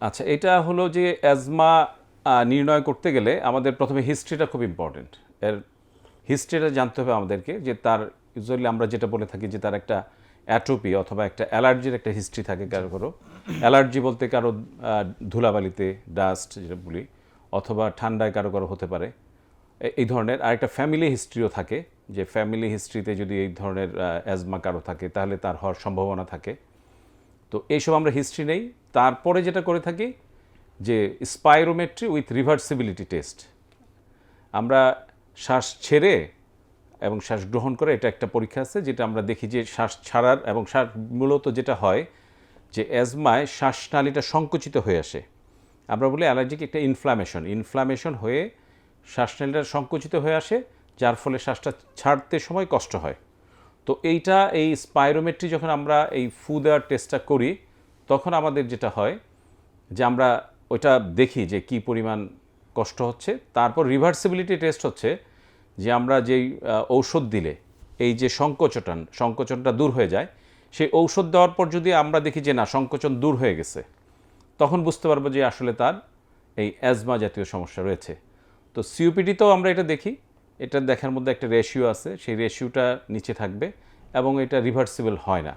আচ্ছা এটা হলো যে অ্যাজমা নির্ণয় করতে গেলে আমাদের প্রথমে হিস্ট্রিটা খুব ইম্পর্টেন্ট এর হিস্ট্রিটা জানতে হবে আমাদেরকে যে তার ইউজুয়ালি আমরা যেটা বলে থাকি যে তার একটা অ্যাট্রোপি অথবা একটা অ্যালার্জির একটা হিস্ট্রি থাকে কারও কারও। অ্যালার্জি বলতে কারও ধুলাবালিতে ডাস্ট যেটা বলি, অথবা ঠান্ডায় কারও কারও হতে পারে। এই ধরনের আর একটা ফ্যামিলি হিস্ট্রিও থাকে, যে ফ্যামিলি হিস্ট্রিতে যদি এই ধরনের অ্যাজমা কারও থাকে তাহলে তার হওয়ার সম্ভাবনা থাকে। তো এইসব আমরা হিস্ট্রি নেই তারপরে যেটা করে থাকি যে স্পাইরোমেট্রি উইথ রিভার্সিবিলিটি টেস্ট। আমরা শ্বাস ছেড়ে এবং শ্বাস গ্রহণ করে এটা একটা পরীক্ষা আছে যেটা আমরা দেখি যে শ্বাস ছাড়ার এবং শ্বাস মূলত যেটা হয় যে অ্যাজমায় শ্বাসনালীটা সংকুচিত হয়ে আসে। আমরা বলি অ্যালার্জিক একটা ইনফ্লামেশন ইনফ্লামেশন হয়ে শ্বাসনালীটা সংকুচিত হয়ে আসে, যার ফলে শ্বাসটা ছাড়তে সময় কষ্ট হয়। তো এইটা, এই স্পাইরোমেট্রি যখন আমরা এই ফু দেওয়ার টেস্টটা করি তখন আমাদের যেটা হয় যে আমরা ওইটা দেখি যে কি পরিমাণ কষ্ট হচ্ছে। তারপর রিভার্সিবিলিটি টেস্ট হচ্ছে যে আমরা যেই ঔষধ দিলে, এই যে সংকোচন, সংকোচনটা দূর হয়ে যায়, সেই ঔষধ দেওয়ার পর যদি আমরা দেখি যে না, সংকোচন দূর হয়ে গেছে, তখন বুঝতে পারব যে আসলে তার এই অ্যাজমা জাতীয় সমস্যা রয়েছে। তো সিওপিডিতেও আমরা এটা দেখি। এটা দেখার মধ্যে একটা রেশিও আছে, সেই রেশিওটা নিচে থাকবে এবং এটা রিভার্সিবল হয় না।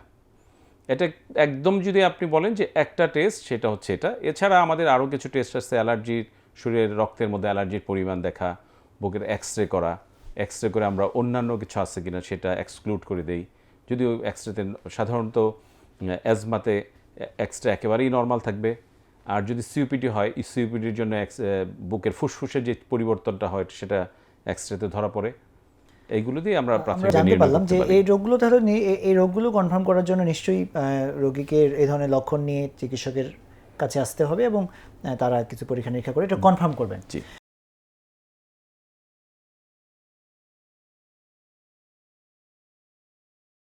এটা একদম যদি আপনি বলেন যে একটা টেস্ট সেটা হচ্ছে এটা। এছাড়া আমাদের আরও কিছু টেস্ট আছে অ্যালার্জির শরীরের রক্তের মধ্যে অ্যালার্জির পরিমাণ দেখা, বুকের এক্স রে করা। এক্স রে করে আমরা অন্যান্য কিছু আছে কিনা সেটা এক্সক্লুড করে দেই। যদিও এক্স রেতে সাধারণত অ্যাজমাতে এক্স রে একেবারেই নর্মাল থাকবে। আর যদি সিউপিডি হয়, এই সিউপিডির জন্য এক্স বুকের ফুসফুসের যে পরিবর্তনটা হয়, সেটা এক্স রেতে ধরা পড়ে। এইগুলো দিয়ে আমরা জানতে পারলাম যে এই রোগগুলো ধরো এই রোগগুলো কনফার্ম করার জন্য নিশ্চয়ই আহ, রোগীকে এই ধরনের লক্ষণ নিয়ে চিকিৎসকের কাছে আসতে হবে এবং তারা কিছু পরীক্ষা নিরীক্ষা করে এটা কনফার্ম করবেন। জি।